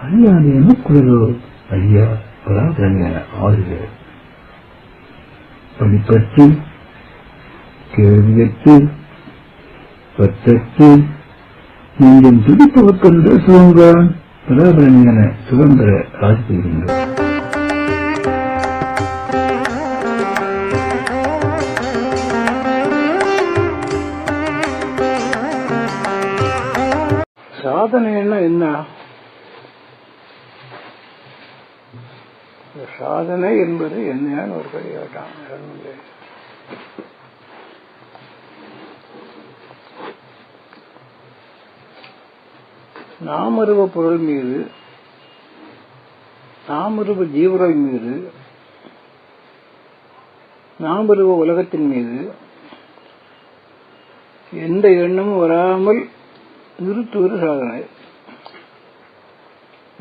அல்லாது எனக்குள்ளதோ ஐயா பராதரங்க ஆறுக. படிப்பற்று கேள்வியற்று பற்றற்று நீங்கள் துடிப்பவர்க்கென்று சுதந்திர பராபரஞான சுதந்திர ஆட்சி பெறுகின்றோம் சாதனைன்னா என்ன? சாதனை என்பது என்னன்னு ஒரு கேட்டான். நாமருவ பொருள் மீது நாமருவ ஜீவர்கள் மீது நாமருவ உலகத்தின் மீது எந்த எண்ணமும் வராமல் நிறுத்துவது சாதனை.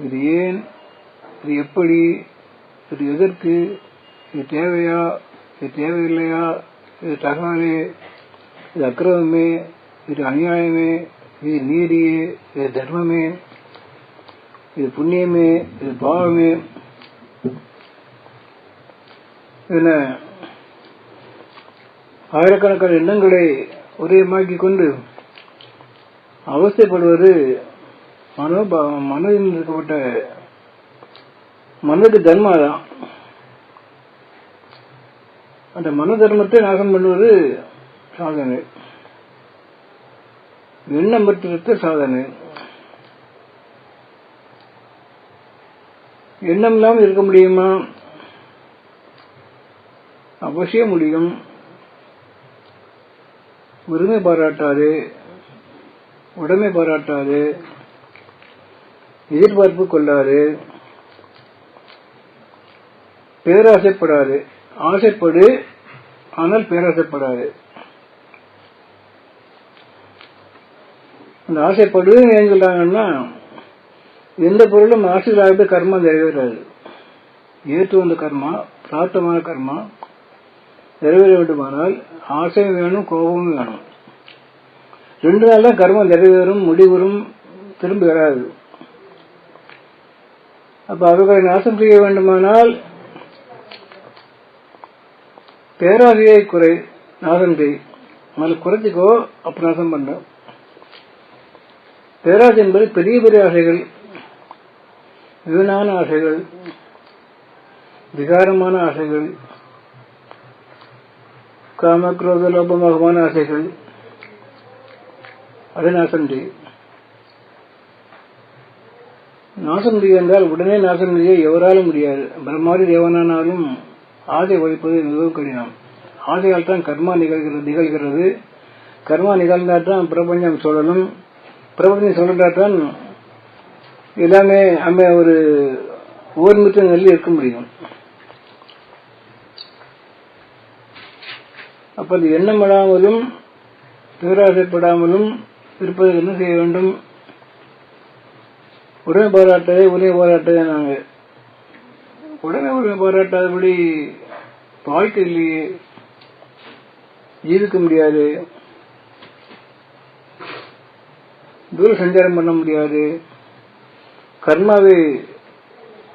இது ஏன் இது எப்படி இது எதற்கு? இது தேவையா? இது தேவையில்லையா? இது தகவலே? இது அக்கிரமமே இது அநியாயமே? இது நீதியே? இது தர்மமே? இது புண்ணியமே? இது பாவமே? என ஆயிரக்கணக்கான எண்ணங்களை ஒரேமாக்கி கொண்டு அவஸ்தைப்படுவது மனோ மனதில் இருக்கப்பட்ட மனது தர்மாதான் அந்த மன தர்மத்தை நாசம் பண்ணுவது சாதனை. எண்ணம் பெற்றிருக்க சாதனை. எண்ணம் இல்லாமல் இருக்க முடியுமா? அவசியம் முடியும். உரிமை பாராட்டாது. உடமை பாராட்டாது. எதிர்பார்ப்பு கொள்ளாது. பேராசைப்படாது. ஆசைப்படு ஆனால் பேராசைப்படாது. அந்த ஆசைப்படுன்னு ஏன் சொல்றாங்கன்னா எந்த பொருளும் ஆசைகளாகவே கர்மா நிறைவேறாது. ஏற்று வந்த கர்மா பிரார்த்தமான கர்மா நிறைவேற வேண்டுமானால் ஆசையும் வேணும் கோபமும் வேணும். ரெண்டு நாள் தான் கர்மம் நிறைவேறும் முடிவரும் திரும்பி வராது. அப்ப அவர்களை நாசம் செய்ய வேண்டுமானால் பேராசையை குறை நாசம் செய் அதில் குறைச்சிக்கோ அப்ப நாசம் பண்ண. பேராசை என்பது பெரிய பெரிய ஆசைகள் வீணான ஆசைகள் விகாரமான ஆசைகள் காமக்ரோத லோபமகமான ஆசைகள் அதை நாசம் செய் நாசம் செய்ய என்றால் உடனே நாசம் செய்ய எவராலும் முடியாது. பிரம்மாதி தேவனானாலும் ஆசை ஒழிப்பது மிகவும் கடினம். ஆசையால் தான் கர்மா நிகழ்கிறது நிகழ்கிறது. கர்மா நிகழ்ந்தால் தான் பிரபஞ்சம் சொல்லணும். பிரபஞ்சம் சொல்லிட்டால் தான் எல்லாமே நம்ம ஒரு ஓர்மித்த நிலையில் இருக்க முடியும். அப்ப அது எண்ணமிடாமலும் பேராசைப்படாமலும் இருப்பதற்கு என்ன செய்ய வேண்டும்? உடனே போராட்டத்தை உடனே போராட்டத்தை நாங்கள் உடனே ஒரு பாராட்டாதபடி வாழ்க்கை இல்லையே. ஜீவிக்க முடியாது. தூர சஞ்சாரம் பண்ண முடியாது. கர்மாவை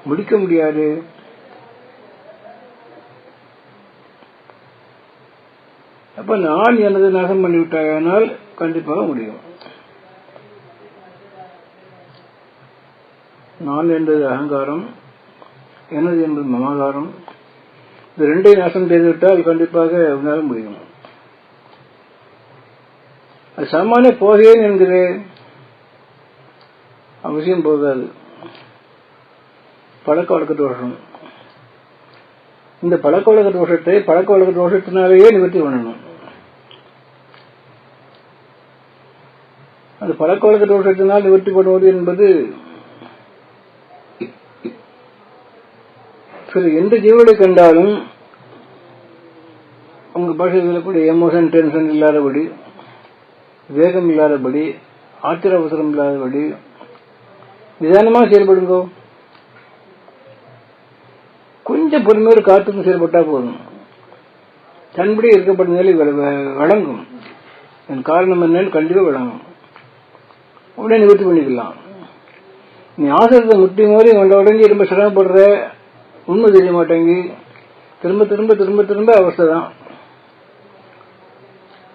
முடிக்க முடியாது. அப்ப நான் எனது நாசம் பண்ணிவிட்டாயானால் கண்டிப்பாக முடியும். நான் என்றது அகங்காரம். எனது என்பது மமாதாரம் இந்த ரெண்டையும் நாசம் செய்துவிட்டால் கண்டிப்பாக உன்னால முடியும்? அது சாமானிய போகிறேன் என்கிறேன் அவசியம் போகாது. பழக்க வழக்க தோஷம் இந்த பழக்க வழக்க தோஷத்தை பழக்க வழக்க தோஷத்தினாலேயே நிவர்த்தி பண்ணணும். அந்த பழக்க வழக்க தோஷத்தினால் நிவர்த்தி பண்ணுவது என்பது சில எந்த ஜீவனை கண்டாலும் அவங்க பாஷையில் கூட எமோஷன் டென்ஷன் இல்லாதபடி வேகம் இல்லாதபடி ஆத்திர அவசரம் இல்லாதபடி நிதானமாக செயல்படுங்கோ. கொஞ்சம் பொறுமையோடு காத்துக்கு செயல்பட்டா போதும். தன்படி இருக்கப்பட்ட நிலை வழங்கும். என் காரணம் என்னன்னு கண்டிப்பாக வழங்கும். உடனே நிவர்த்தி பண்ணிக்கலாம். நீ ஆசிரியத்தை முட்டி மாதிரி உண்ட உடஞ்சி ரொம்ப சிரமப்படுற உண்மை தெரிய மாட்டேங்கி திரும்ப திரும்ப திரும்ப திரும்ப அவஸ்தை தான்.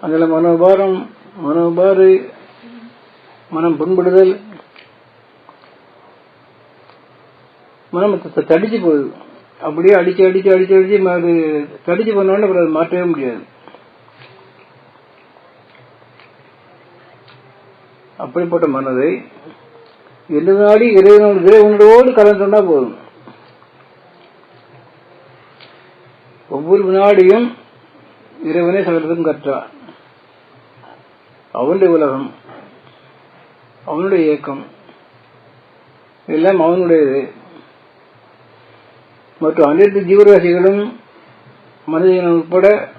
அதில் மனோபாரம் மனோபாரு மனம் புண்படுதல் மனம் தடிச்சு போகுது. அப்படியே அடிச்சு அடிச்சு அடிச்சு அடிச்சு ம- அது தடிச்சு போனோடனே அப்புறம் அதை மாற்றவே முடியாது. அப்படிப்பட்ட மனதை எந்த இறைவனோடு இறைவனோடு கலந்துட்டா போதும். ஒவ்வொரு வினாடியும் இறைவனே சகலத்துக்கும் கற்றார் அவனுடைய உலகம் அவனுடைய இயக்கம் எல்லாம் அவனுடையது. மற்றும் அனைத்து ஜீவராசிகளும் மனிதன் உட்பட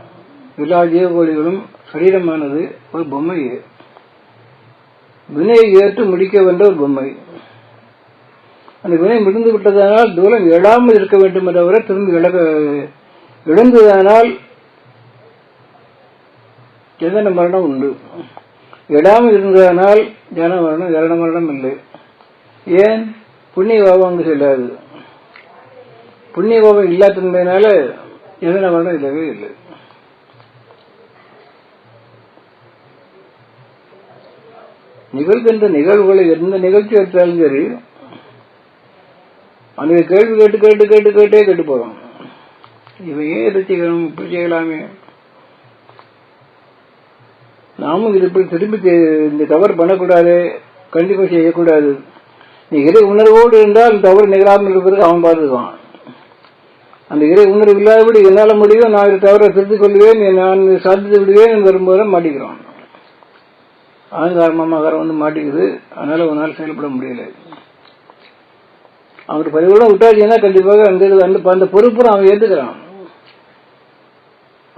எல்லா ஜீவகோழிகளும் சரீரமானது ஒரு பொம்மை. வினையை ஏற்று முடிக்க வேண்ட ஒரு பொம்மை. அந்த வினை முடிந்து விட்டதனால் தூரம் எழாமல் இருக்க வேண்டும் தவிர திரும்பி இழக்க இழந்ததானால் ஜனன மரணம் உண்டு. எழாமல் இருந்ததனால் ஜன மரணம் ஜன மரணம் இல்லை. ஏன்? புண்ணிய பாவம் அங்கு செல்லாது. புண்ணிய பாவம் இல்லாததுனால ஜனன மரணம் இல்லவே இல்லை. நிகழ்கின்ற நிகழ்வுகளை எந்த நிகழ்ச்சி எடுத்தாலும் சரி அந்த கேள்வி கேட்டு கேட்டு கேட்டு கேட்டே கேட்டு போறோம். இவன் ஏன் இதை செய்யணும் இப்படி செய்யலாமே. நாமும் இது இப்படி திரும்பி செய்- இந்த தவறு பண்ணக்கூடாது கண்டிப்பாக செய்யக்கூடாது. நீ இறை உணர்வோடு இருந்தால் தவறு நிகழாமல் இருப்பதற்கு அவன் பார்த்துக்குவான் அந்த இறை உணர்வு இல்லாதபடி என்னால் முடியும் நான் இது தவறை திருத்திக் கொள்வேன் நான் சாதித்து விடுவேன் என்று வரும்போது மாட்டிக்கிறான். அகங்காரம் வந்து மாட்டிக்குது. அதனால உன்னால் செயல்பட முடியல. அவனுக்கு பதிவுகளும் விட்டாச்சுன்னா கண்டிப்பாக அந்த அந்த அந்த பொறுப்பு அவன் ஏற்றுக்கிறான்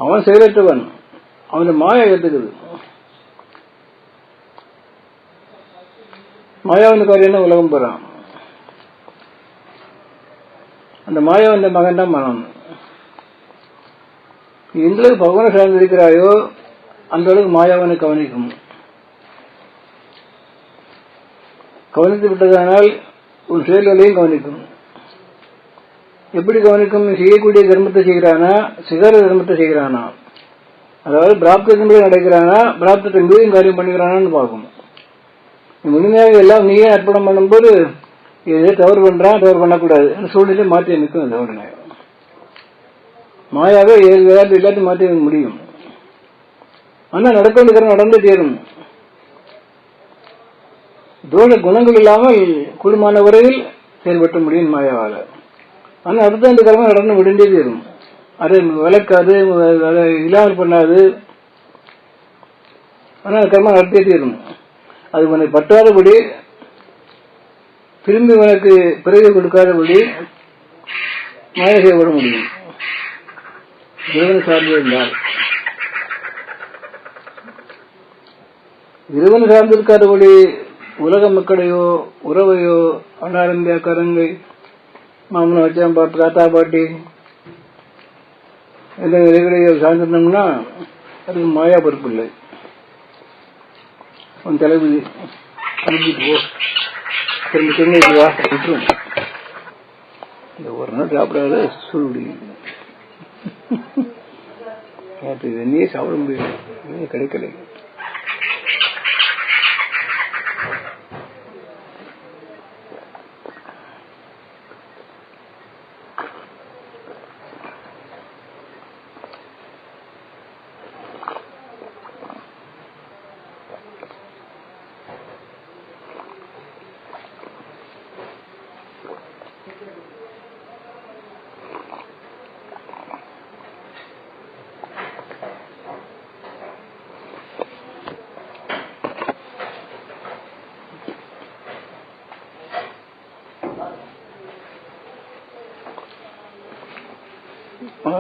அவன் செயலற்றவன். அவன் மாயா ஏற்றுக்குது. மாயாவின் காரியம் உலகம் போறான். அந்த மாயாவின் மகன் தான் மனம். எந்த அளவுக்கு பகவானை சார்ந்து இருக்கிறாயோ அந்த அளவுக்கு மாயாவனை கவனிக்கும். கவனித்து விட்டதானால் உன் செயல்களையும் கவனிக்கும். எப்படி கவனிக்கும்? செய்யக்கூடிய தர்மத்தை செய்கிறானா? சிகர தர்மத்தை செய்கிறானா? அதாவது பிராப்தத்தின்படி நடக்கிறானா? பிராப்தத்தின் மீதும் காரியம் பண்ணுகிறானான்னு பார்க்கணும். முழுமையாக எல்லாம் நீயே அர்ப்பணம் பண்ணும்போது இதை தவறு பண்றான் தவறு பண்ணக்கூடாது. அந்த சூழ்நிலை மாற்றி நிற்கும் அந்த உடனே மாயாவே ஏழு விளையாட்டு எல்லாத்தையும் மாற்றி வைக்க முடியும். ஆனா நடக்க வேண்டிய நடந்து தேரும். தோஷ குணங்கள் இல்லாமல் கூடுமான வரையில் செயல்பட்ட முடியும் மாயாவால. ஆனால் அடுத்த ரெண்டு கிழமை நடந்து விடுந்தே இருக்கும் அது விளக்காது அதை இல்லாமல் பண்ணாது. ஆனால் அந்த கர்மம் நடத்தியே தீரும். அது உனக்கு பற்றாதபடி திரும்பி உனக்கு பிறகு கொடுக்காதபடி மாய செய்யப்பட முடியும். இறைவன் சார்ந்து இருந்தால். இறைவன் சார்ந்திருக்காதபடி உலக மக்களையோ உறவையோ அண்ணாரம்பியா கரங்கை மாமனை வச்சான் பாட்டு தாத்தா பாட்டி. எந்த இறைகளையோ சார்ந்திருந்தோம்னா அதுக்கு மாயா பொறுப்பு இல்லை. உன் தலைவிதி அனுப்பிட்டு போ. திரும்ப சென்னைக்கு வா விட்டுரும். இந்த ஒரு நாள் சாப்பிடாத சுருடி நேற்று தண்ணியே சாப்பிட முடியல. இது கிடைக்கல.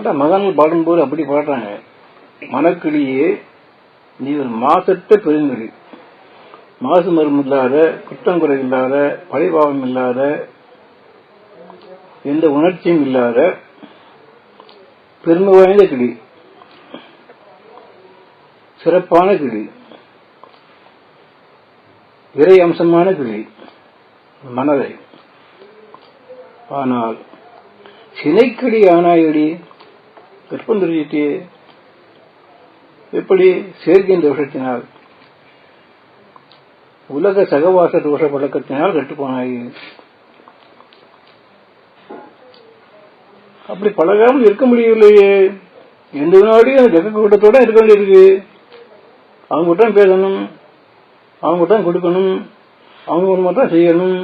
அதான் மகான்கள் பாடும்போது அப்படி பாடுறாங்க. மனக்கிளியே நீ ஒரு மாசற்ற பெருங்கிளி மாசு மரம் இல்லாத குற்றங்குறை இல்லாத பழிபாவம் இல்லாத எந்த உணர்ச்சியும் இல்லாத பெருமை வாய்ந்த கிளி. சிறப்பான கிளி. இறை அம்சமான கிளி. மனதை ஆனால் சினைக்கிளி ஆனாயடி? கற்பந்தரிட்டே எப்படி சேர்க்கின்ற விஷத்தினால் உலக சகவாச தோஷ பழக்கத்தினால் கட்டுப்போனாயி அப்படி பழகாமல் இருக்க முடியவில்லையே. எந்த வினாடியும் அந்த ஜக கூட்டத்தோட இருக்க வேண்டியிருக்கு அவங்க தான் பேசணும் அவங்க தான் கொடுக்கணும் அவங்க மூலமா தான் செய்யணும்.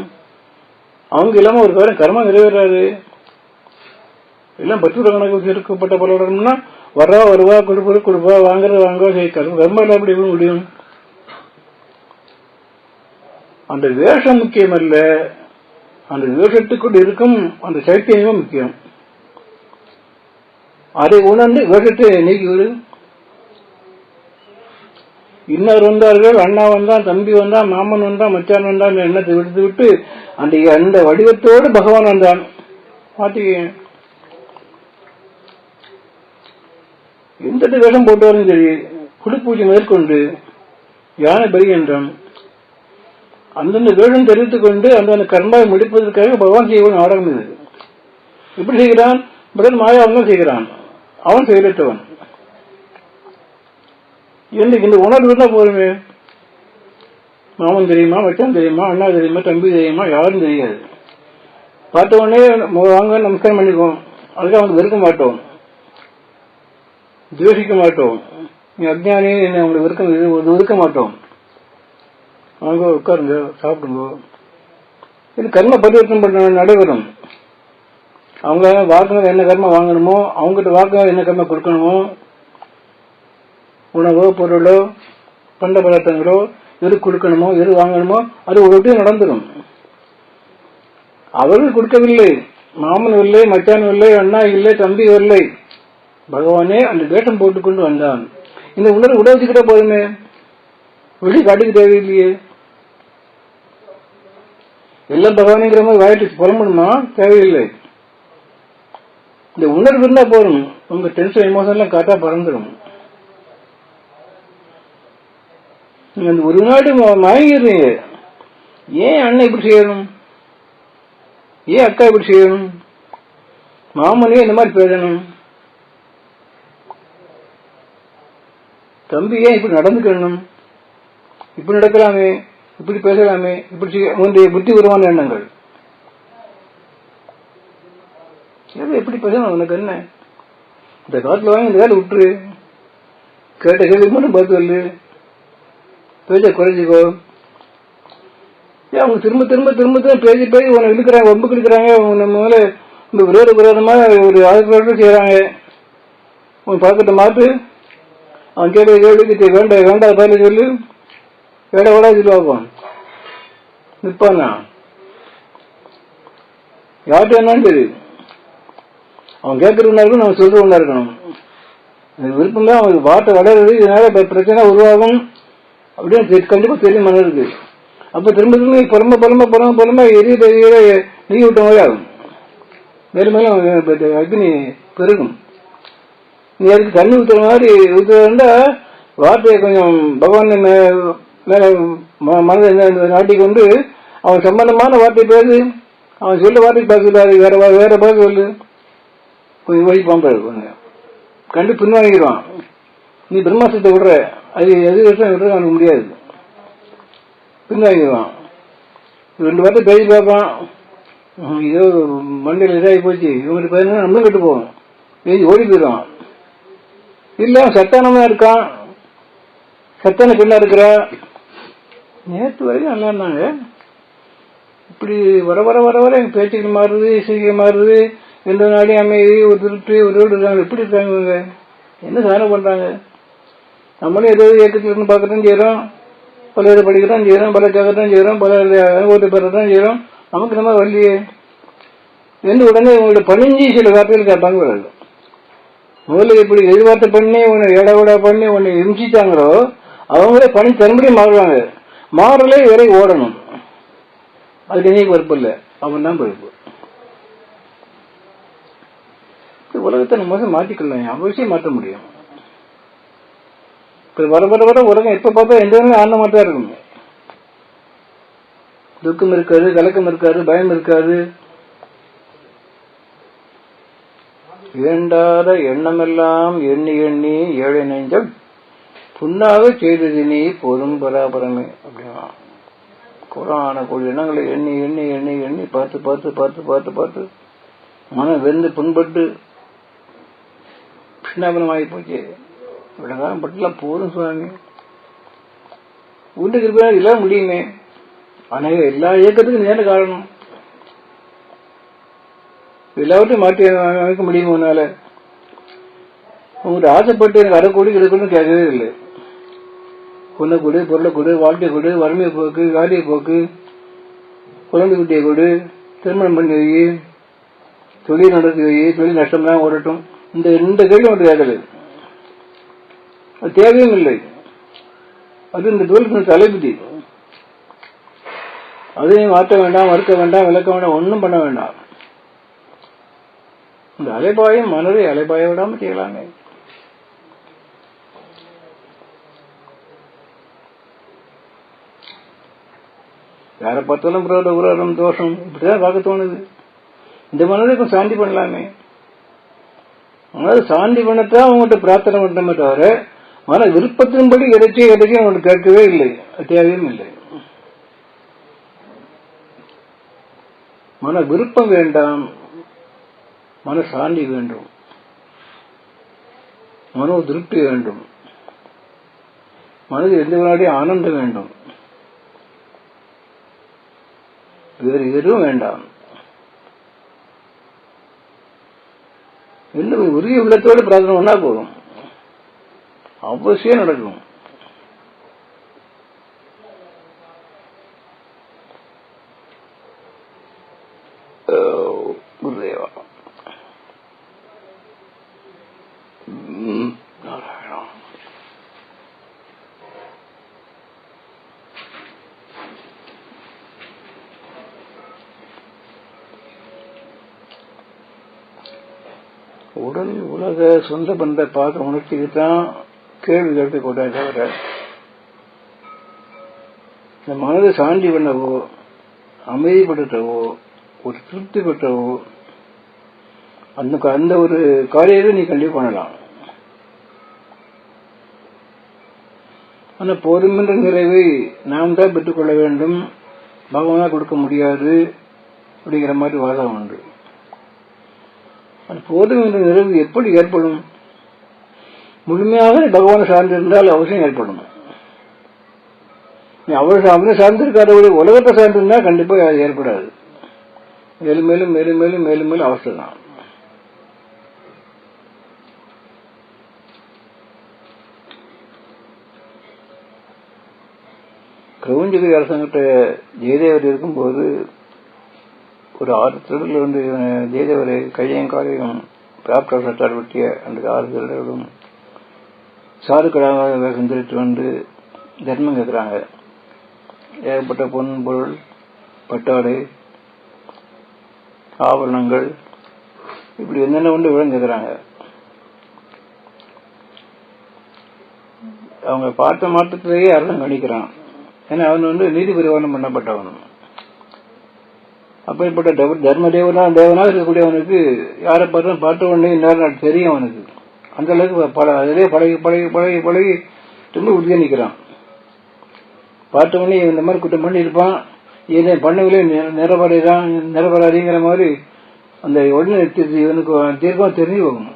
அவங்க இல்லாம ஒரு காரம் கர்மா நிறைவேறாது. எல்லாம் பத்து கணக்கு இருக்கப்பட்ட பலவரம்னா வர்றா வருவா கொடுப்பது கொடுப்பா வாங்குறது வாங்க செய்யணும் கர்மா எப்படி முடியும்? அந்த வேஷம் முக்கியம் அல்ல. அந்த வேஷத்துக்குள் இருக்கும் அந்த சைத்தன்யமும் முக்கியம். அதை உணர்ந்து வேஷத்தை நீக்கிவிடு இன்னொரு வந்தார்கள் அண்ணா வந்தான் தம்பி வந்தான் மாமன் வந்தான் மச்சான் வந்தான் எண்ணத்தை விடுத்து விட்டு அந்த அந்த வடிவத்தோடு பகவான் வந்தான். பாத்தீங்க எந்த வேஷம் போட்டாலும் சரி குடிப்பூஜை மேற்கொண்டு யானை பரிகின்றான் அந்தந்த வேடம் தெரிவித்துக் கொண்டு அந்தந்த கர்மாவை முடிப்பதற்காக பகவான் செய்வன் நாடகம் இது. எப்படி செய்கிறான் முதல் மாயா அவன் செய்கிறான். அவன் செயலற்றவன். எனக்கு இந்த உணர்வு தான் போருமே மாமன் தெரியுமா மச்சான் தெரியுமா அண்ணா தெரியுமா தம்பி தெரியுமா யாரும் தெரியாது. பார்த்த உடனே வாங்க நமஸ்காரம் பண்ணிக்குவோம். அதுக்கு அவனுக்கு வெறுக்க மாட்டோம். துவேஷிக்க மாட்டோம் நீ அஜ்ஞானி என்ன அவங்களை வெறுக்க வெறுக்க மாட்டோம் அவங்க உட்காருங்க சாப்பிடுங்க. இது கர்ம பரிவர்த்தனம் பண்ண நடைபெறும். அவங்க வாக்குங்க என்ன கர்மம் வாங்கணுமோ அவங்ககிட்ட வாக்கு என்ன கர்மம் கொடுக்கணுமோ உணவோ பொருளோ பண்ட பதார்த்தங்களோ எது கொடுக்கணுமோ எது வாங்கணுமோ அது ஒரு நடந்துடும் அவர்கள் கொடுக்கவில்லை. மாமன் இல்லை மச்சான் இல்லை அண்ணா இல்லை தம்பி இல்லை. பகவானே அந்த வேட்டம் போட்டுக்கொண்டு வந்தான். இந்த உணர்வு உடவுச்சுக்கிட்ட போதுமே? வெளி காட்டுக்கு தேவையில்லையே. எல்லாம் பகவானுங்கிற மாதிரி வாயிட்டு புறம்பணுமா தேவையில்லை. இந்த உணர்வு இருந்தா போதும். உங்க டென்ஷன் எமோஷன்லாம் காட்டா பறந்துடும் நீங்க அந்த ஒரு நாடு மயங்கிடுறீங்க. ஏன் அண்ணன் இப்படி செய்யணும்? ஏன் அக்கா இப்படி செய்யணும்? மாமனே இந்த மாதிரி பேசணும். தம்பி ஏன் இப்படி நடந்துக்கணும்? இப்படி நடக்கலாமே இப்படி பேசலாமே இப்படி செய்ய புத்திபூர்வமான எண்ணங்கள். எப்படி பேசணும் உனக்கு என்ன? இந்த காலத்தில் வாங்கி இந்த வேலை விட்டுரு. கேட்ட கேள்வி மட்டும் பார்த்து சொல்லு. பேச்ச குறைஞ்சிக்கோ. ஏன் அவங்க திரும்ப திரும்ப திரும்ப திரும்ப பேசி பேசி உன்னை இழுக்கிறாங்க ஒம்புக்கு இழுக்கிறாங்க நம்ம முதல்ல இந்த விரோத விரோதமாக ஒரு ஆதரவு செய்கிறாங்க உன் பழக்கத்தை மாற்று அவன் கேட்க கேள்விக்கு வேண்டாம் வேண்டாம் பதில சொல்லு. வேட வேடா சொல்லுவாப்பான் நிற்பானா? யார்கிட்ட என்னன்னு தெரியுது அவன் கேட்கறவனா இருக்கணும் அவன் சொல்றவனா இருக்கணும். விருப்பம் தான் அவனுக்கு வார்த்தை வளருது இதனால பிரச்சனை உருவாகும். அப்படின்னு கண்டிப்பா தெரியும் மனதுக்கு அப்ப திரும்ப திரும்ப புறம்ப புறம்ப புறம்ப புறம்ப எரிய எரிய நீ விட்ட மாதிரி ஆகும். மேலும் மேலும் அக்னி பெருகும். நீ அதுக்கு தண்ணி ஊத்துற மாதிரி ஊத்துறதா வார்த்தையை கொஞ்சம் பகவான் மேல மனதை நாட்டி கொண்டு அவன் சம்பந்தமான வார்த்தை பேசு. அவன் சொல்ல வார்த்தை பேசலாரு வேற வேற பேச சொல்லு. கொஞ்சம் வழி பாம்பாரு கொஞ்சம் கண்டு பின்வாங்கிடுவான். நீ பிரம்மாசத்தை விடுற. அது எது வருஷம் விடுறது அவனுக்கு முடியாது. பின்வாங்கிடுவான். ரெண்டு வார்த்தை பேசி பார்ப்பான். ஏதோ மண்டையில் இதாகி போச்சு. இவங்களுக்கு பதினு நம்மளும் கட்டு போவோம். பேசி ஓடி போயிடுவான். இல்ல சத்தானமா இருக்கான் சத்தான பெண்ணா இருக்கிறா? நேற்று வரைக்கும் நல்லா இருந்தாங்க. இப்படி வர வர வர வர எங்க பேச்சுகள் மாறுது இசைகள் மாறுது. எந்த நாளையும் அமைதி ஒரு திருட்டு ஒரு ரோடு இருக்காங்க. எப்படி இருக்காங்க இவங்க? என்ன சாதனை பண்றாங்க? நம்மளும் ஏதோ இயக்கத்தில் இருந்து பார்க்கத்தான் செய்யறோம். பல இதை படிக்கிறோம் செய்யறோம். பல கேட்கத்தான் செய்யறோம். பல ஓட்டு பெறத்தான் செய்யறோம். நமக்கு நம்ம வரலையே என்று உடனே உங்களோட பணிஞ்சி சில வார்த்தைகள் கேட்பாங்க வராது முதல்ல இப்படி எதிர்பார்த்து பண்ணி உன்னை ஏடவிட பண்ணி உன்னை எரிஞ்சிட்டாங்களோ அவங்களே பணி தன்னுடைய மாறுவாங்க. மாறலே வேலை ஓடணும். அதுக்கு நீ பொறுப்பு இல்லை. அவன் தான் பொறுப்பு. உலகத்தை நம்ம மாற்றிக்கலாம் அவசியம் மாற்ற முடியும். இப்போ வர வர வர உலகம் எப்ப பார்த்தா எந்த நேரம் ஆனந்தமா தான் இருக்கும். துக்கம் இருக்காது கலக்கம் இருக்காது பயம் இருக்காது. வேண்டாத எண்ணமெல்லாம் எண்ணி எண்ணி ஏழை நெஞ்சம் புண்ணாக செய்தது நீ போதும் பராபரமே. அப்படின்னா குரான கோடி எண்ணங்களை எண்ணி எண்ணி எண்ணி எண்ணி பார்த்து பார்த்து பார்த்து பார்த்து பார்த்து மனம் வெந்து புண்பட்டு பின்னாபனமாகி போச்சு. விடங்காலம் பட்டுலாம் போதும் சுவாமி. உண்டு இருப்பா எல்லாம் முடியுமே. ஆனால் எல்லா இயக்கத்துக்கும் நேர காரணம். எல்லாவற்றையும் மாற்றி அமைக்க முடியுமா உன்னால? உங்கள்கிட்ட ஆசைப்பட்டு எனக்கு அரை கோடி கிடைக்கணும்னு கேட்கவே இல்லை. பொண்ணை கொடு பொருளை கொடு வாழ்க்கை கொடு வறுமையை போக்கு காலியை போக்கு குழந்தை குட்டியை கொடு திருமணம் பண்ணி வை தொழில் நடத்தி வை தொழில் நஷ்டம் தான் ஓடட்டும். இந்த இந்த கேள்வி மட்டும் கேட்கல. அது தேவையும் இல்லை. அது இந்த தொழில் தலைப்பிடி அதையும் மாற்ற வேண்டாம் மறுக்க வேண்டாம் விளக்க வேண்டாம் ஒன்றும் பண்ண வேண்டாம். இந்த அலைபாயும் மனதை அலைபாய விடாம செய்யலாமே யாரை பார்த்தாலும் புரோத உரம் தோஷம் இப்படிதான் பார்க்க தோணுது இந்த மனதுக்கும் சாந்தி பண்ணலாமே அதாவது சாந்தி பண்ணத்தான் அவங்ககிட்ட பிரார்த்தனை பண்ணமே தவிர மன விருப்பத்தின்படி எதைச்சி எதாச்சும் அவங்களுக்கு கேட்கவே இல்லை தேவையும் இல்லை மன விருப்பம் வேண்டாம் மன சாந்தி வேண்டும். மனோ திருப்தி வேண்டும். மனது எந்த வினாடியும் ஆனந்தம் வேண்டும். வேறு எதுவும் வேண்டாம். இன்னும் உரிய உள்ளத்தோடு பிரார்த்தனை பண்ணா போதும். அவசியம் நடக்கும். உடல் உலக சொந்த பந்த பார்த்து உணர்ச்சிக்கு தான் கேள்வி கேட்டு கொண்டா தவிர இந்த மனதை சாந்தி பண்ணவோ அமைதிப்படுத்தவோ ஒரு திருப்தி பெற்றவோ அந்த அந்த ஒரு காரியத்தை நீ கண்டிப்பாக பண்ணலாம். ஆனால் போதுமென்ற நிறைவை நாம் தான் பெற்றுக்கொள்ள வேண்டும். பகவானா கொடுக்க முடியாது அப்படிங்கிற மாதிரி வாதம் உண்டு. போதும் என்ற நிறைவு எப்படி ஏற்படும்? முழுமையாக பகவானை சார்ந்திருந்தால் அவசியம் ஏற்படும் நீ அவர் அவனை சார்ந்திருக்காதபடி உலகத்தை சார்ந்திருந்தா கண்டிப்பாக அது ஏற்படாது. மேலும் மேலும் மேலும் மேலும் மேலும் மேலும் அவசியம் தான் கிரௌஞ்சகிரி அரசாங்கத்தை ஜெயதேவர் இருக்கும்போது ஒரு ஆறு திருடர்கள் வந்து ஜெயதேவரை கையையும் பிராப்டர் சட்டார் வெட்டிய அந்த ஆறு திருடர்களும் சாருக்கடாக வேகம் திருட்டு வந்து தர்மம் கேட்குறாங்க. ஏகப்பட்ட பொன் பொருள் பட்டாடை ஆபரணங்கள் இப்படி என்னென்ன உண்டு விவரம் கேட்குறாங்க. அவங்க பார்த்த மாற்றத்திலேயே அர்த்தம் கணிக்கிறான். ஏன்னா அவன் வந்து நீதி பரிவாரணம் பண்ணப்பட்டவன். அப்படிப்பட்ட தர்ம தேவனா தேவனா இருக்கக்கூடியவனுக்கு யாரை பார்த்தா பார்த்த உடனே நேரம் தெரியும் அவனுக்கு. அந்த அளவுக்கு பல அதிலே பழகி பழகி பழகி பழகி ரொம்ப உறுதியாக நிற்கிறான் பார்த்த உடனே இந்த மாதிரி குற்றம் பண்ணியிருப்பான். இதை பண்ணவில்லை நிரபராதான் நிரபராதிங்கிற மாதிரி அந்த உடனே இவனுக்கு தீர்க்கம் தெரிஞ்சு போகும்.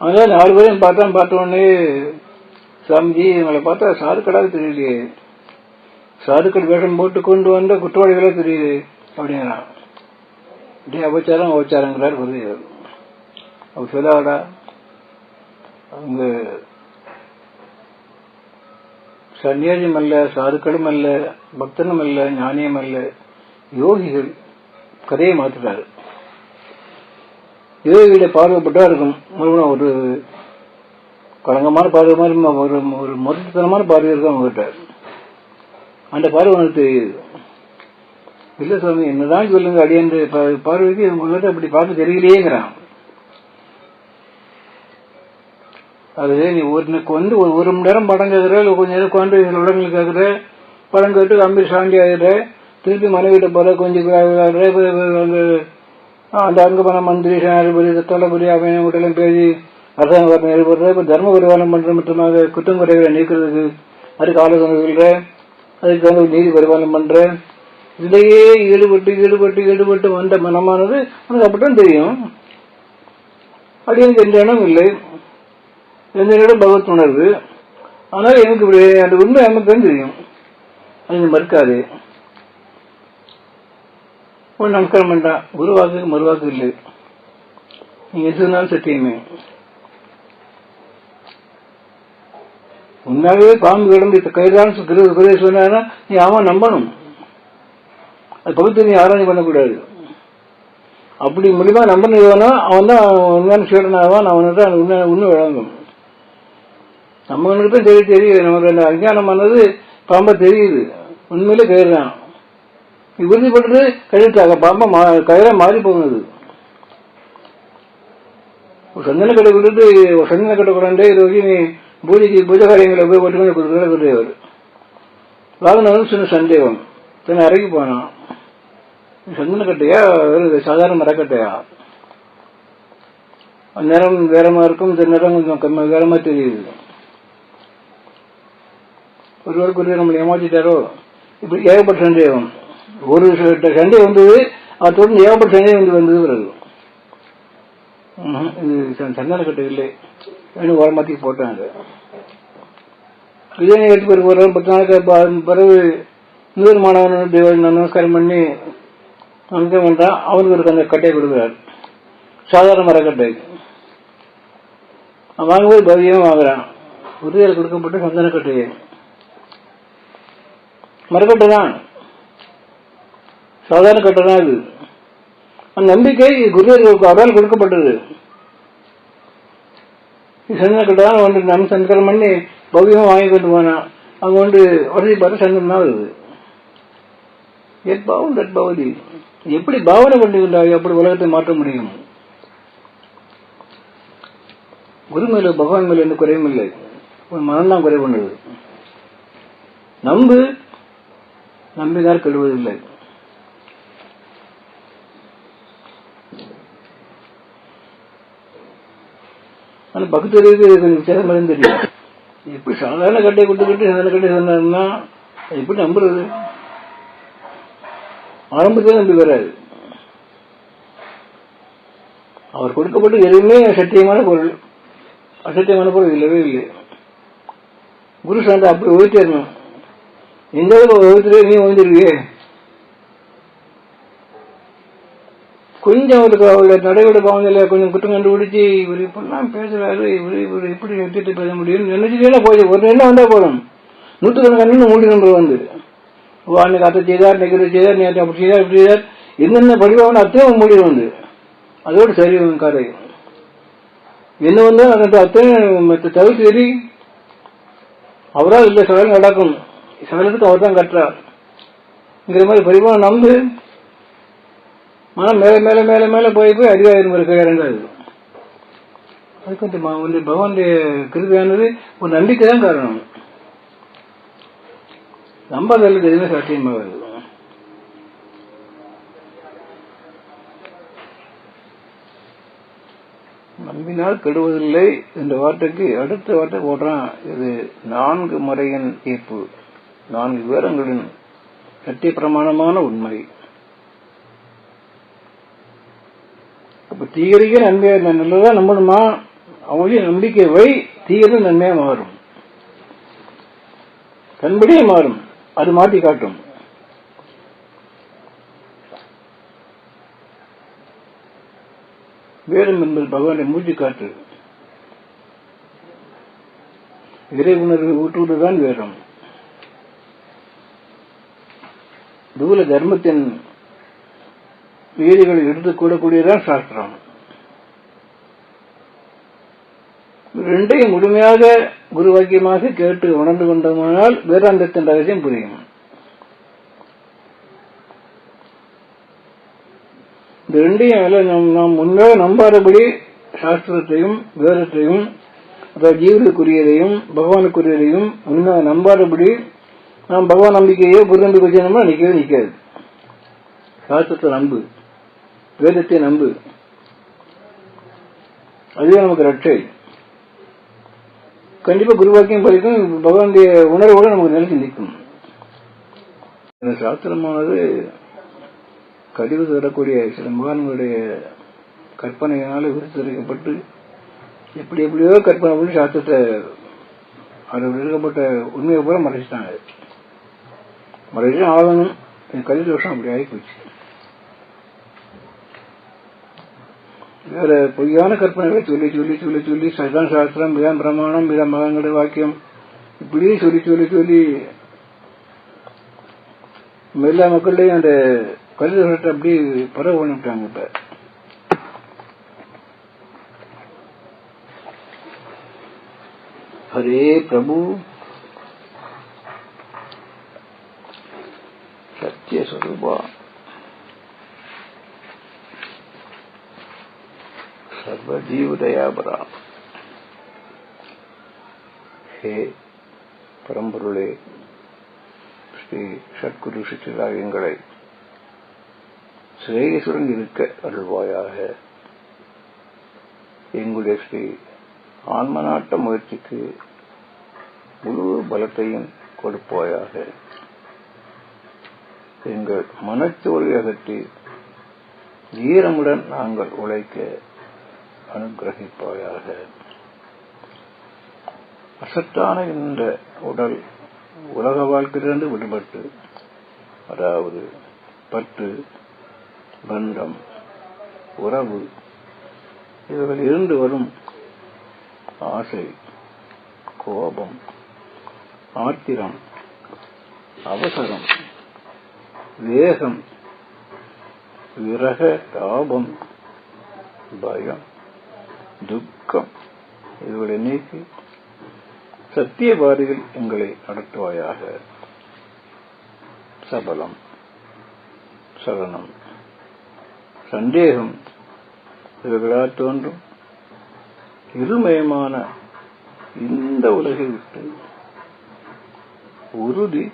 அதனால நாலு பேரையும் பார்த்தா பார்த்த உடனே சாமிஜி இவங்களை பார்த்தா சாருக்கடாக தெரியலையே. சாருக்கடை வேஷம் போட்டு கொண்டு வந்த குற்றவாளிகளாக தெரியுது அப்படிங்கிறான் டே அபச்சாரம் அபச்சாரங்கிறார் குருதேவர். அவர் சொல்லாடா அவங்க சன்னியாசியம் அல்ல சாதுக்களும் அல்ல பக்தனும் அல்ல ஞானியம் அல்ல யோகிகள் கதையை மாற்றுறாரு. யோகியுடைய பார்வைப்பட்டா இருக்கும். மறுபடியும் ஒரு களங்கமான பார்வை மாதிரி ஒரு ஒரு மொத்தத்தனமான பார்வை இருக்கும் அவங்ககிட்ட அந்த பார்வை உனக்கு தெரியுது. இல்ல சுவாமி என்னதான் சொல்லுங்க அடியன்ற பார்வைக்கு உங்ககிட்ட அப்படி பார்த்து தெரியலையேங்கிறான். அது நீ உனக்கு வந்து ஒரு ஒரு மணி நேரம் படம் கேட்குற இல்லை கொஞ்ச நேரம் உட்காந்து சில கேட்குற படம் கேட்டு அம்பீர் சாண்டி ஆகிடுற திருப்பி மனைவிட்ட போற கொஞ்சம் விளையாடுற, அங்க அந்த அங்கமான மந்திரி சேனாதிபதி தளபதி அவன் உடலும் பேசி அரசாங்க ஏற்படுற இப்ப தர்ம பரிபாலனம் பண்ற மட்டுமாக குற்றம் குறைகளை நீக்கிறதுக்கு அதுக்கு ஆலோசனை சொல்ற அதுக்கு வந்து நீதி பரிபாலனம் பண்ற இதிலேயே ஈடுபட்டு ஈடுபட்டு ஈடுபட்டு வந்த மனமானது உனக்கு அப்படித்தான் தெரியும். அப்படி எனக்கு எந்த இடம் இல்லை. எந்த இடம் பகவத் உணர்வு. ஆனால் எனக்கு இப்படி அந்த உண்மை எனக்கு தான் தெரியும். அது மறுக்காது. ஒரு நமஸ்காரம் வேண்டாம் குருவாக்கு மறுவாக்கு இல்லை. நீங்க எதுனாலும் சத்தியமே. உண்மையாகவே பாம்பு கிடந்து கைதான் குருவை சொன்னா நீ அவன் நம்பணும். அது பகுத்து ஆராய்ச்சி பண்ணக்கூடாது. அப்படி முடியுமா நம்பினவனா அவன் தான் உண்மையான சீடனாவான் அவனுக்கு தான் உண்மை உண்மை வழங்கும். நம்மளுக்கு தான் தெரிய தெரியுது நமக்கு அந்த அஞ்ஞானமானது பாம்பை தெரியுது. உண்மையிலே கயிறு தான். உறுதிப்பட்டு கழித்தாங்க பாம்பை மா கயிறா மாறி போகுது. ஒரு சந்தன கடை கொடுத்து ஒரு சந்தன கடை கொண்டாண்டே இது வரைக்கும் நீ பூஜைக்கு பூஜை காரியங்களை போய் ஒட்டுமணி கொடுக்குற குருதேவர். வாகனம் சின்ன சந்தேகம். தன்னை அறைக்கு போனான். சந்தன கட்டையா சாதாரண மரக்கட்டையா? நிறம் வேறமா இருக்கும் இந்த நிறம் கொஞ்சம் கம்மி வேறமா தெரியுது. ஒருவர் குரு நம்மளை ஏமாற்றிட்டாரோ? இப்படி ஏகப்பட்ட சந்தேகம் ஒரு சண்டை வந்தது அதை தொடர்ந்து ஏகப்பட்ட சந்தேகம் வந்து வந்தது பிறகு. இது சந்தன கட்டை இல்லை. வேணும் ஓரமாத்தி போட்டாங்க இதே எடுத்து ஒரு பத்து நாளைக்கு பிறகு இன்னொரு மாணவன் நமஸ்காரம் பண்ணி அங்கே வந்தால் அவர்களுக்கு அந்த கட்டையை கொடுக்குறாரு. சாதாரண மரக்கட்டை அவன் வாங்கும்போது பவியம் வாங்குறான். உறுதியால் கொடுக்கப்பட்ட சந்தன கட்டையை. மரக்கட்டை தான். சாதாரண கட்டை தான் இது அந்த நம்பிக்கை குருவியர்களுக்கு அவரால் கொடுக்கப்பட்டது. சந்தன கட்டை தான். வந்து நம்ம சந்தனம் பண்ணி பவியமாக வாங்கி கொண்டு போனான். அவங்க வந்து வசதி பார்த்து சந்தனம் தான் வருது. எட் பாவம் தட் பவதி எப்படி பாவனை பண்ணுகின்றாய் அப்படி உலகத்தை மாற்ற முடியும். குரு மேல பகவான் மேல எந்த குறையும் இல்லை. உன் மனம்தான் குறை பண்ணுது நம்பு நம்பினார் கெடுவதில்லை. ஆனா பக்தருக்கு கொஞ்சம் வித்தியாசம் தெரியும். எப்படி சாதாரண கட்டை கொடுத்துக்கிட்டு சாதாரண கட்டை சொன்னாருன்னா எப்படி நம்புறது? ஆரம்பத்தில் நம்பி வராது அவர் கொடுக்கப்பட்ட எதுவுமே சத்தியமான பொருள் அசத்தியமான பொருள் இல்லவே இல்லை. குரு சாந்தா அப்படி ஓய்த்திடணும் எந்த ஓய்த்துல நீ ஓய்ந்திருக்கியே கொஞ்சம் அவருக்கு அவருடைய நடைபெற பாவனையில கொஞ்சம் குற்றம் கண்டுபிடிச்சு இவர் இப்படிலாம் பேசுறாரு இவர் இவர் எப்படி எடுத்துட்டு பேச முடியும் நினைச்சுட்டே போய் ஒரு எண்ணம் வந்தா போதும். நூற்றுக்கணக்கான மூடி நம்பர் வந்து. ஓ அன்னைக்கு அதை செய்தார் இன்னைக்கு இதை செய்தார் நேற்று அப்படி செய்தார் இப்படி செய்தார். என்னென்ன படிவான அத்தையும் மூடி வந்து அதோடு சரி உன் கதை. என்ன வந்தா அந்த அத்தையும் மற்ற தவிர்த்து சரி. அவரால் இல்லை சகலம் நடக்கும். சகலத்துக்கு அவர் தான் கட்டுறார் இங்கிற மாதிரி பரிமாணம் நம்பு மனம் மேலே மேலே மேலே மேலே போய் போய் அறிவாயிரம் இருக்க இறங்காது அதுக்கு வந்து ம- வந்து பகவானுடைய கிருதியானது ஒரு நம்பிக்கை தான் காரணம். நம்பாதலுக்கு எதுவுமே சாத்தியமாகாது நம்பினால் கெடுவதில்லை என்ற வார்த்தைக்கு அடுத்த வார்த்தை போடுறான். இது நான்கு முறையின் தீர்ப்பு. நான்கு விவரங்களின் சத்திய பிரமாணமான உண்மை. அப்ப தீயரிக்க நன்மையா நல்லதா நம்பணுமா? அவங்களுடைய நம்பிக்கை வை. தீயது நன்மையா மாறும். கண்படியே மாறும். அது மாற்றி காட்டும். வேதம் என்பது பகவானை மூச்சு காற்று. இறை உணர்வு ஊற்றுவதுதான் வேதம். தூல தர்மத்தின் வீதிகளை எடுத்து கூடக்கூடியதான் சாஸ்திரம். ரெண்டையும் முழுமையாக குரு வாக்கியமாக கேட்டு உணர்ந்து கொண்டோமானால் வேதாந்தத்தின் ரகசியம் புரியும். இந்த ரெண்டையும் எல்லாம் நாம் நாம் முன்னாக நம்பாதபடி சாஸ்திரத்தையும் வேதத்தையும் அதாவது ஜீவனுக்குரியதையும் பகவானுக்குரியதையும் உண்மையாக நம்பாதபடி நாம் பகவான் நம்பிக்கையோ குரு நம்பிக்கை நிற்கவே நிற்காது சாஸ்திரத்தை நம்பு வேதத்தை நம்பு அதுவே நமக்கு ரட்சை கண்டிப்பா குருவாக்கியம் படிக்கும் பகவானுடைய உணர்வோடு நமக்கு நிலை சிந்திக்கும். இந்த சாஸ்திரமானது கழிவு தரக்கூடிய சில மகான்களுடைய கற்பனையினால விருத்தரிக்கப்பட்டு எப்படி எப்படியோ கற்பனை பண்ணி சாஸ்திரத்தை அதில் இருக்கப்பட்ட உண்மையை பூரா மறைச்சிட்டாங்க. மறைச்சு ஆகணும். கழிவு வருஷம் அப்படி ஆகி போச்சு வேற பொய்யான கற்பனைகளை சொல்லி சொல்லி சொல்லி சொல்லி சதான் சாஸ்திரம் இதான் பிரமாணம் இதான் மதங்களுடைய வாக்கியம் இப்படியே சொல்லி சொல்லி சொல்லி எல்லா மக்கள்லையும் அந்த கருதுகளை அப்படி பரவ பண்ணிவிட்டாங்க இப்ப. ஹரே பிரபு. சத்யஸ்வரூபா වැඩි ஹே பரம்பொருளே ஸ்ரீ சத்குரு சித்திராயங்களை சிரேயசுடன் இருக்க அருள்வாயாக. எங்களுடைய ஸ்ரீ ஆன்மநாட்ட முயற்சிக்கு முழு பலத்தையும் கொடுப்பாயாக. எங்கள் மனச்சோர்வை அகற்றி ஈரமுடன் நாங்கள் உழைக்க அனுகிரகிப்பாயாக. அசத்தான இந்த உடல் உலக வாழ்க்கையிலிருந்து விடுபட்டு அதாவது பற்று பந்தம் உறவு இவர்கள் இருந்து வரும் ஆசை கோபம் ஆத்திரம் அவசரம் வேகம் விரக தாபம் பயம் துக்கம். இதுகளை நீக்கி சத்தியவாதிகள் எங்களை நடத்துவாயாக சபலம். சலனம் சந்தேகம் இவர்களால் தோன்றும். இருமயமான இந்த உலகை விட்டு உறுதி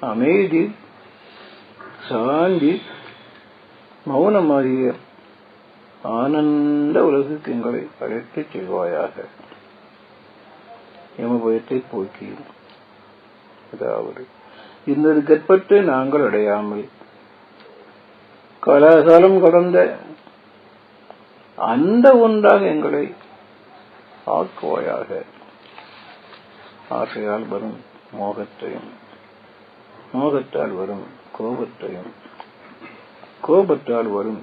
அமைதி சாந்தி மௌனமாகிய ஆனந்த உலகுக்கு எங்களை அழைத்துச் செல்வாயாக. எமபயத்தை போக்கி அதாவது இன்னொரு கற்பத்தை நாங்கள் அடையாமல் கலாசாலம் கடந்த அந்த ஒன்றாக எங்களை ஆக்குவாயாக. ஆசையால் வரும் மோகத்தையும் மோகத்தால் வரும் கோபத்தையும் கோபத்தால் வரும்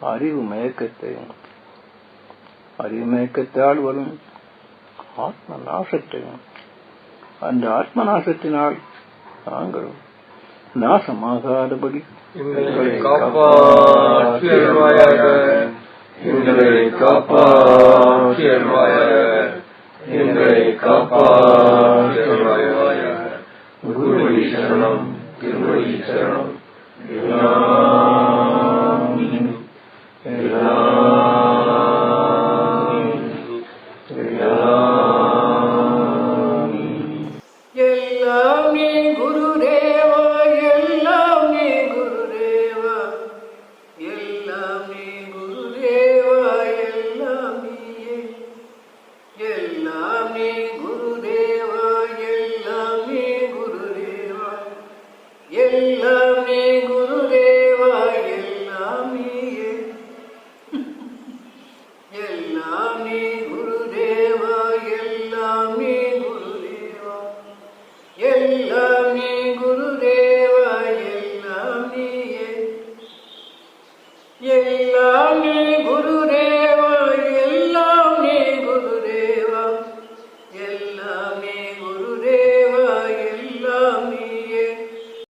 அறிவு மயக்கத்தையும் அறிவு மயக்கத்தால் வரும் ஆத்ம நாசத்தையும் அந்த ஆத்ம நாசத்தினால் நாங்கள் நாசமாகாதபடி எங்களை காப்பாற்றியருள்வாயாக எங்களை காப்பாற்றியருள்வாயாக குருவடி சரணம் திருவடி சரணம். எல்லாம்